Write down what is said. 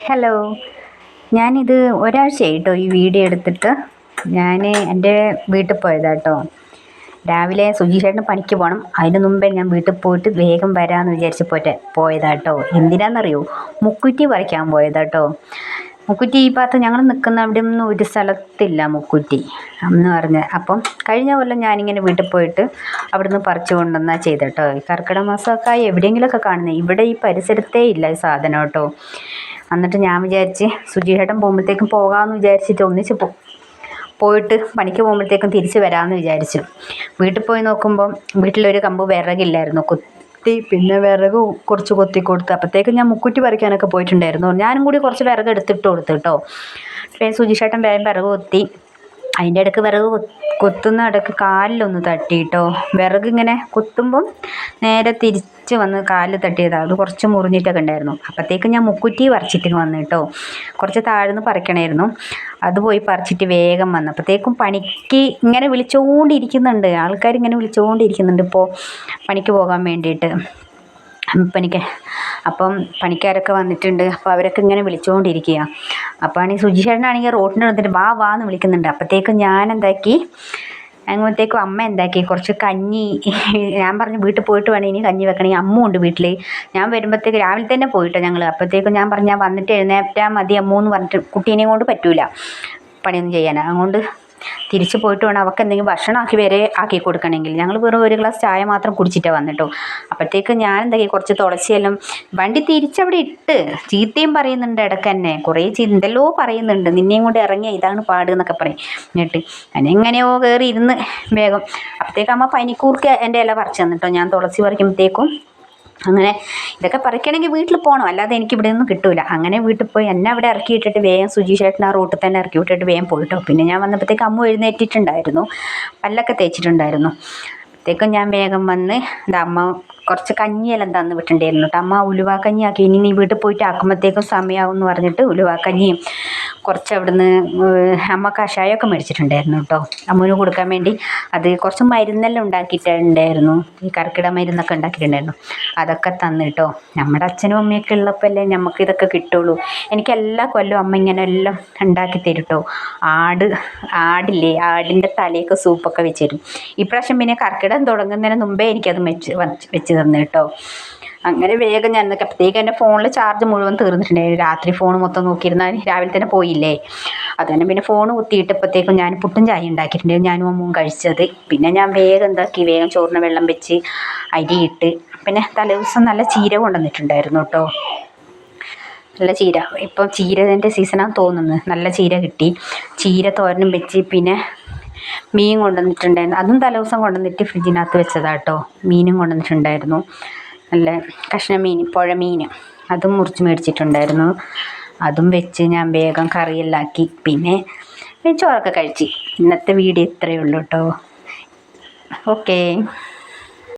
Hello ഞാനിത് ഒരാഴ്ചയായിട്ടോ ഈ video എടുത്തിട്ട്. ഞാൻ എന്റെ വീട്ടിൽ പോയതാട്ടോ. രാവിലെ സുജി ചേട്ടന് പണിക്ക് പോകണം. അതിന് മുമ്പേ ഞാൻ വീട്ടിൽ പോയിട്ട് വേഗം വരാമെന്ന് വിചാരിച്ച് പോയിട്ട് പോയതാട്ടോ. എന്തിനാണെന്നറിയോ മുക്കുറ്റി പറിക്കാൻ പോയതാട്ടോ. മുക്കുറ്റി ഈ ഭാഗത്ത് ഞങ്ങൾ നിൽക്കുന്ന അവിടെ ഒന്നും ഒരു സ്ഥലത്തില്ല മുക്കുറ്റി എന്ന് പറഞ്ഞ്. അപ്പം കഴിഞ്ഞ കൊല്ലം ഞാനിങ്ങനെ വീട്ടിൽ പോയിട്ട് അവിടുന്ന് പറിച്ചു കൊണ്ടുവന്നാ ചെയ്തട്ടോ. കർക്കിടക മാസമൊക്കെ എവിടെയെങ്കിലുമൊക്കെ കാണുന്നത് ഇവിടെ ഈ പരിസരത്തേ ഇല്ല ഈ സാധനം കേട്ടോ. എന്നിട്ട് ഞാൻ വിചാരിച്ച് സുജിയേട്ടൻ പോകുമ്പോഴത്തേക്കും പോകാമെന്ന് വിചാരിച്ചിട്ട് ഒന്നിച്ച് പോ പോയിട്ട് പണിക്ക് പോകുമ്പോഴത്തേക്കും തിരിച്ച് വരാമെന്ന് വിചാരിച്ചു. വീട്ടിൽ പോയി നോക്കുമ്പം വീട്ടിലൊരു കമ്പ് വിറകില്ലായിരുന്നു. കുത്തി പിന്നെ വിറക് കുറച്ച് കൊത്തി കൊടുത്ത് അപ്പോഴത്തേക്കും ഞാൻ മുക്കുറ്റി പറിക്കാനൊക്കെ പോയിട്ടുണ്ടായിരുന്നു. ഞാനും കൂടി കുറച്ച് വിറക് എടുത്തിട്ട് കൊടുത്തു കേട്ടോ. സുജിഷേട്ടൻ വേഗം വിറക് കൊത്തി. അതിന്റെ ഇടയ്ക്ക് വിറക് കൊത്തുന്ന ഇടയ്ക്ക് കാലിലൊന്ന് തട്ടി കേട്ടോ വിറക് ഇങ്ങനെ കുത്തുമ്പം നേരെ തിരിച്ച് വന്ന് കാലിൽ തട്ടിയതാണ് അത് കുറച്ച് മുറിഞ്ഞിട്ടൊക്കെ ഉണ്ടായിരുന്നു. അപ്പോഴത്തേക്കും ഞാൻ മുക്കുറ്റി പറിച്ചിട്ട് വന്നു കേട്ടോ. കുറച്ച് താഴ്ന്ന് പറിക്കണമായിരുന്നു അത് പോയി പറിച്ചിട്ട് വേഗം വന്നു. അപ്പോഴത്തേക്കും പണിക്ക് ഇങ്ങനെ വിളിച്ചുകൊണ്ടിരിക്കുന്നുണ്ട് ആൾക്കാർ ഇങ്ങനെ വിളിച്ചുകൊണ്ടിരിക്കുന്നുണ്ട് ഇപ്പോൾ പണിക്ക് പോകാൻ വേണ്ടിയിട്ട്. പണിക്ക്. അപ്പം പണിക്കാരൊക്കെ വന്നിട്ടുണ്ട്. അപ്പോൾ അവരൊക്കെ ഇങ്ങനെ വിളിച്ചുകൊണ്ടിരിക്കുക അപ്പോൾ ആണെങ്കിൽ സുജി ചേട്ടനാണെങ്കിൽ റോട്ടിന് വന്നിട്ട് വാ വാ എന്ന് വിളിക്കുന്നുണ്ട്. അപ്പോഴത്തേക്കും ഞാൻ എന്താക്കി അങ്ങോട്ടേക്കും അമ്മ എന്താക്കി? കുറച്ച് കഞ്ഞി. ഞാൻ പറഞ്ഞു വീട്ടിൽ പോയിട്ട് വേണം ഇനി കഞ്ഞി വെക്കണേ. അമ്മ ഉണ്ട് വീട്ടിൽ ഞാൻ വരുമ്പോഴത്തേക്ക് രാവിലെ തന്നെ പോയിട്ടോ ഞങ്ങൾ അപ്പോഴത്തേക്കും ഞാൻ പറഞ്ഞു ഞാൻ വന്നിട്ട് എഴുന്നേറ്റാൽ മതി അമ്മ എന്ന് പറഞ്ഞിട്ട് കുട്ടീനെയും കൊണ്ട് പറ്റൂല പണിയൊന്നും ചെയ്യാൻ അതുകൊണ്ട് തിരിച്ചു പോയിട്ട് വേണം അവൾക്ക് എന്തെങ്കിലും ഭക്ഷണം ആക്കി വരെ ആക്കി കൊടുക്കണമെങ്കിൽ. ഞങ്ങൾ വെറും ഒരു ഗ്ലാസ് ചായ മാത്രം കുടിച്ചിട്ടാണ് വന്നിട്ടോ. അപ്പോഴത്തേക്ക് ഞാൻ എന്താക്കി കുറച്ച് തുളസിയെല്ലാം വണ്ടി തിരിച്ചവിടെ ഇട്ട് ചീത്തയും പറയുന്നുണ്ട് ഇടയ്ക്ക് തന്നെ കുറേ ചിന്തലോ പറയുന്നുണ്ട്. നിന്നെയും കൊണ്ട് ഇറങ്ങിയ ഇതാണ് പാട് എന്നൊക്കെ പറയും. എന്നിട്ട് എങ്ങനെയോ കയറി ഇരുന്ന് വേഗം. അപ്പോഴത്തേക്ക് അമ്മ പനിക്കൂർക്ക് എന്റെ ഇല പറിച്ചു തന്നിട്ടോ. ഞാൻ തുളസി പറിക്കുമ്പോഴത്തേക്കും അങ്ങനെ ഇതൊക്കെ പറിക്കണമെങ്കിൽ വീട്ടിൽ പോകണം. അല്ലാതെ എനിക്ക് ഇവിടെ ഒന്നും കിട്ടൂല. അങ്ങനെ വീട്ടിൽ പോയി എന്നെ അവിടെ ഇറക്കി ഇട്ടിട്ട് വേഗം സുജി ചേട്ടൻ ആ റൂട്ടിൽ തന്നെ ഇറക്കി വിട്ടിട്ട് വേഗം പോയിട്ടോ. പിന്നെ ഞാൻ വന്നപ്പോഴത്തേക്ക് അമ്മ എഴുന്നേറ്റിട്ടുണ്ടായിരുന്നു. പല്ലൊക്കെ തേച്ചിട്ടുണ്ടായിരുന്നു. അപ്പോഴത്തേക്കും ഞാൻ വേഗം വന്ന് എന്താ അമ്മ കുറച്ച് കഞ്ഞിയെല്ലാം തന്നു വിട്ടിട്ടുണ്ടായിരുന്നു അമ്മ ഉലുവാക്കഞ്ഞി കഞ്ഞിയാക്കി ഇനി നീ വീട്ടിൽ പോയിട്ട് ആക്കുമ്പോഴത്തേക്കും സമയമാവും എന്ന് പറഞ്ഞിട്ട് ഉലുവാക്കഞ്ഞിയും കഞ്ഞിയും കുറച്ച് അവിടുന്ന് അമ്മ കഷായമൊക്കെ മേടിച്ചിട്ടുണ്ടായിരുന്നു കേട്ടോ. അമ്മൂന് കൊടുക്കാൻ വേണ്ടി അത് കുറച്ച് മരുന്നെല്ലാം ഉണ്ടാക്കിയിട്ടുണ്ടായിരുന്നു. ഈ കർക്കിട മരുന്നൊക്കെ ഉണ്ടാക്കിയിട്ടുണ്ടായിരുന്നു. അതൊക്കെ തന്നു കേട്ടോ. നമ്മുടെ അച്ഛനും അമ്മയൊക്കെ ഉള്ളപ്പോൾ അല്ലേ നമുക്ക് ഇതൊക്കെ കിട്ടുള്ളൂ. എനിക്ക് എല്ലാ കൊല്ലവും അമ്മ ഇങ്ങനെ എല്ലാം ഉണ്ടാക്കി തരും കേട്ടോ. ആട് ആടില്ലേ ആടിന്റെ തലയൊക്കെ സൂപ്പൊക്കെ വെച്ച് തരും. ഇപ്രാവശ്യം പിന്നെ കർക്കിടം തുടങ്ങുന്നതിന് മുമ്പേ എനിക്കത് വെച്ച് വെച്ച് തന്നു കേട്ടോ. അങ്ങനെ വേഗം ഞാൻ അപ്പോഴത്തേക്ക് എന്റെ ഫോണിൽ ചാർജ് മുഴുവൻ തീർന്നിട്ടുണ്ടായിരുന്നു. രാത്രി ഫോൺ മൊത്തം നോക്കിയിരുന്നാൽ രാവിലെ തന്നെ പോയില്ലേ. അതുതന്നെ പിന്നെ ഫോൺ കുത്തിയിട്ടപ്പോഴത്തേക്കും ഞാൻ പുട്ടും ചായ ഉണ്ടാക്കിയിട്ടുണ്ടായിരുന്നു. ഞാനും അമ്മവും കഴിച്ചത്. പിന്നെ ഞാൻ വേഗം എന്താക്കി വേഗം ചോറിന് വെള്ളം വെച്ച് അരിയിട്ട് പിന്നെ തലേദിവസം നല്ല ചീര കൊണ്ടുവന്നിട്ടുണ്ടായിരുന്നു കേട്ടോ. നല്ല ചീര. ഇപ്പം ചീരതിന്റെ സീസണാന്ന് തോന്നുന്നു. നല്ല ചീര കിട്ടി. ചീര തോരനും വെച്ച് പിന്നെ മീൻ കൊണ്ടുവന്നിട്ടുണ്ടായിരുന്നു. അതും തലേദിവസം കൊണ്ടുവന്നിട്ട് ഫ്രിഡ്ജിനകത്ത് വെച്ചതാട്ടോ. മീനും കൊണ്ടുവന്നിട്ടുണ്ടായിരുന്നു. നല്ല കഷ്ണ കഷ്ണമീൻ പുഴമീൻ അതും മുറിച്ച് മേടിച്ചിട്ടുണ്ടായിരുന്നു. അതും വെച്ച് ഞാൻ വേഗം കറിയെല്ലാം ആക്കി പിന്നെ ചോറൊക്കെ കഴിച്ച്. ഇന്നത്തെ വീഡിയോ ഇത്രയേ ഉള്ളൂ കേട്ടോ ഓക്കേ.